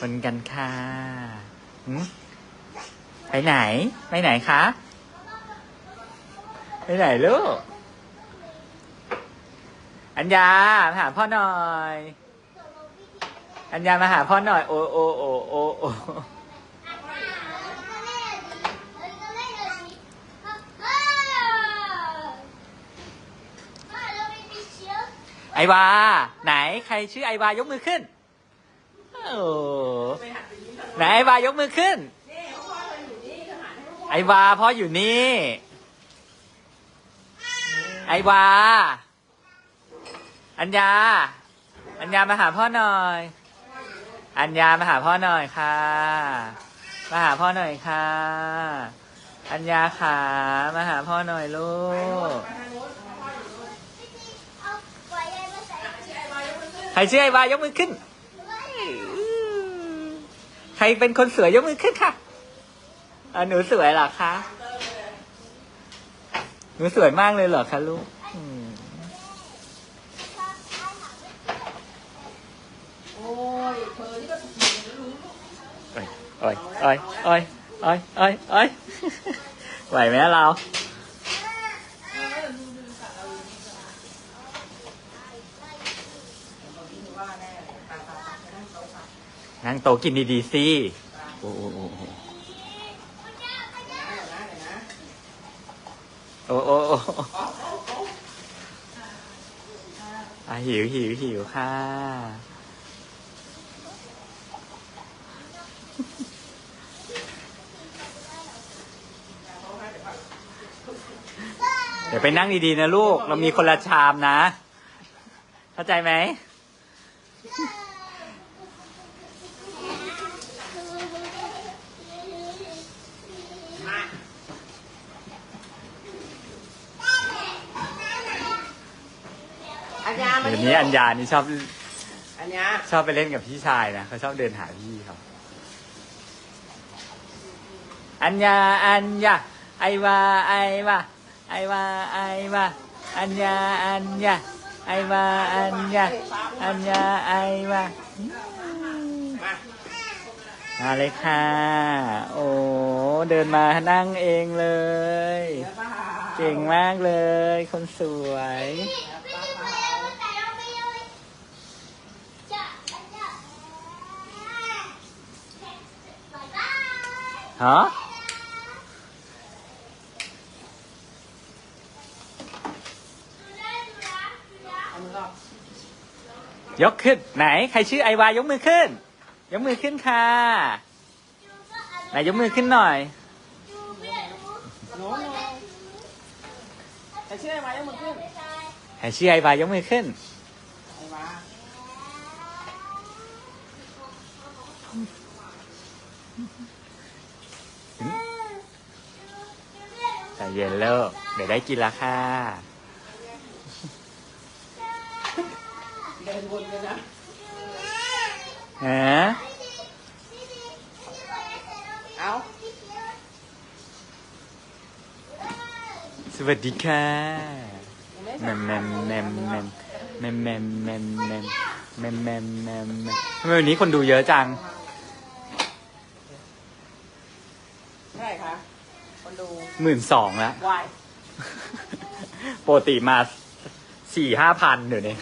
ดินชนกันค่ะหืมไปไหน ไปไหนคะ ไปไหนลูก อัญญามาหาพ่อหน่อย อัญญามาหาพ่อหน่อย โอโอโอโอโอไอวา ไหน ใครชื่อไอวายกมือขึ้น ไหนไอวายกมือขึ้น ไอวาพ่ออยู่นี่ ไอวา อัญญา อัญญามาหาพ่อหน่อย อัญญามาหาพ่อหน่อยค่ะ มาหาพ่อหน่อยค่ะ อัญญาขามาหาพ่อหน่อยลูก ใครชื่อไอวายกมือขึ้นใครเป็นคนสวยยกมือขึ้นค่ะอะหนูสวยเหรอคะ หนูสวยมากเลยเหรอคะลูกอืมโอ้ยเธอที่ก็โอ้ยโอ้ยโอ้ยโอ้ยโอ้ยโอ้ยไหวไหมเราว่าแน่เลยตาตาตานั่งโต๊ะค่ะ นั่งโตะกินดีๆสิโอ้โอ้โอ้โอ้เดี๋ยวนะเดี๋ยวนะโอ้โอ้โอ้อ๋อโอ้โอ้อะหิวหิวหิวค่ะ เดี๋ยวไปนั่งดีๆนะลูก เรามีคนละชามนะ เข้าใจไหม อัญญามาเดี๋ยวนี้อัญญานี่ชอบอัญญาชอบไปเล่นกับพี่ชายนะเขาชอบเดินหาพี่เขาอัญญาอัญญาไอวาไอวาไอวาไอวาอัญญาอัญญาไอวาอัญญาอัญญาไอวามามาเลยค่ะ โอ้เดินมานั่งเองเลยเดี๋ยวป้าเก่งมากเลย คนสวย ฮะเอามือออกยกขึ้น ไหน ใครชื่อไอวายกมือขึ้น ยกมือขึ้นค่ะไหนยกมือขึ้นหน่อยโน้โน้แต่เชื่อไหมยกมือขึ้นใครชื่อไอวายกมือขึ้น ไอ้มา ใจเย็นแล้วเดี๋ยวได้กินและค่ะ เดินวนเลยนะฮะเอาสวัสดีค่ะยังไม่แมมแมมแมมแมมแมมแมมแมมแมมแมมแมมแมมแมมทำไมวันนี้คนดูเยอะจังเท่าไหร่คะ คนดูหมื่นสองแล้ว วาย ปกติมาสี่ห้าพันเดี๋ยวนี้